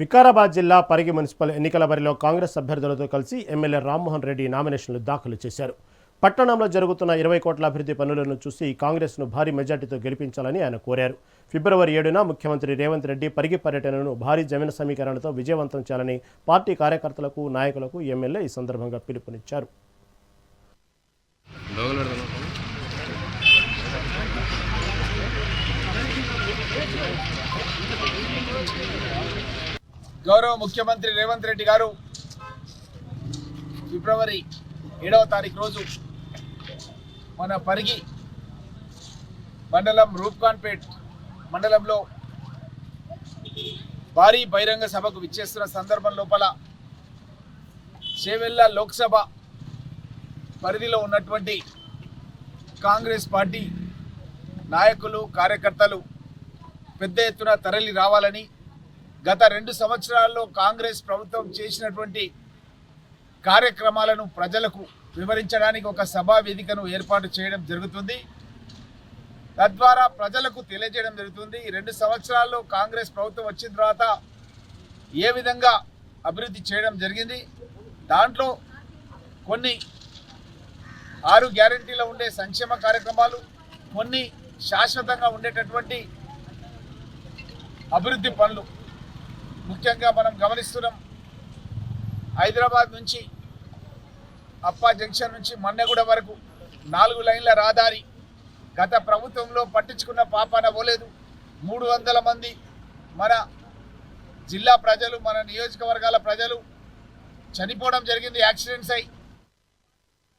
వికారాబాద్ జిల్లా పరిగి మున్సిపల్ ఎన్నికల బరిలో కాంగ్రెస్ అభ్యర్థులతో కలిసి ఎమ్మెల్యే రామ్మోహన్ రెడ్డి నామినేషన్లు దాఖలు చేశారు. పట్టణంలో జరుగుతున్న ఇరవై కోట్ల అభివృద్ధి పనులను చూసి కాంగ్రెస్ను భారీ మెజార్టీతో గెలిపించాలని ఆయన కోరారు. ఫిబ్రవరి ఏడున ముఖ్యమంత్రి రేవంత్ రెడ్డి పరిగి పర్యటనను భారీ జమీన సమీకరణతో విజయవంతం చేయాలని పార్టీ కార్యకర్తలకు నాయకులకు ఎమ్మెల్యే ఈ సందర్భంగా పిలుపునిచ్చారు. గౌరవ ముఖ్యమంత్రి రేవంత్ రెడ్డి గారు ఫిబ్రవరి ఏడవ తారీఖు రోజు మన పరిగి మండలం రూప్కాన్పేట్ మండలంలో భారీ బహిరంగ సభకు విచ్చేస్తున్న సందర్భం లోపల చేవెళ్ళ లోక్సభ పరిధిలో ఉన్నటువంటి కాంగ్రెస్ పార్టీ నాయకులు కార్యకర్తలు పెద్ద ఎత్తున తరలి రావాలని గత రెండు సంవత్సరాల్లో కాంగ్రెస్ ప్రభుత్వం చేసినటువంటి కార్యక్రమాలను ప్రజలకు వివరించడానికి ఒక సభా వేదికను ఏర్పాటు చేయడం జరుగుతుంది. తద్వారా ప్రజలకు తెలియజేయడం జరుగుతుంది. రెండు సంవత్సరాల్లో కాంగ్రెస్ ప్రభుత్వం వచ్చిన తర్వాత ఏ విధంగా అభివృద్ధి చేయడం జరిగింది? దాంట్లో కొన్ని ఆరు గ్యారంటీలో ఉండే సంక్షేమ కార్యక్రమాలు కొన్ని శాశ్వతంగా ఉండేటటువంటి అభివృద్ధి పనులు ముఖ్యంగా మనం గమనిస్తున్నాం హైదరాబాద్ నుంచి అప్పా జంక్షన్ నుంచి మన్నెగూడ వరకు నాలుగు లైన్ల రహదారి గత ప్రభుత్వంలో పట్టించుకున్న పాపాన పోలేదు. మూడు వందల మంది మన జిల్లా ప్రజలు మన నియోజకవర్గాల ప్రజలు చనిపోవడం జరిగింది యాక్సిడెంట్స్ అయి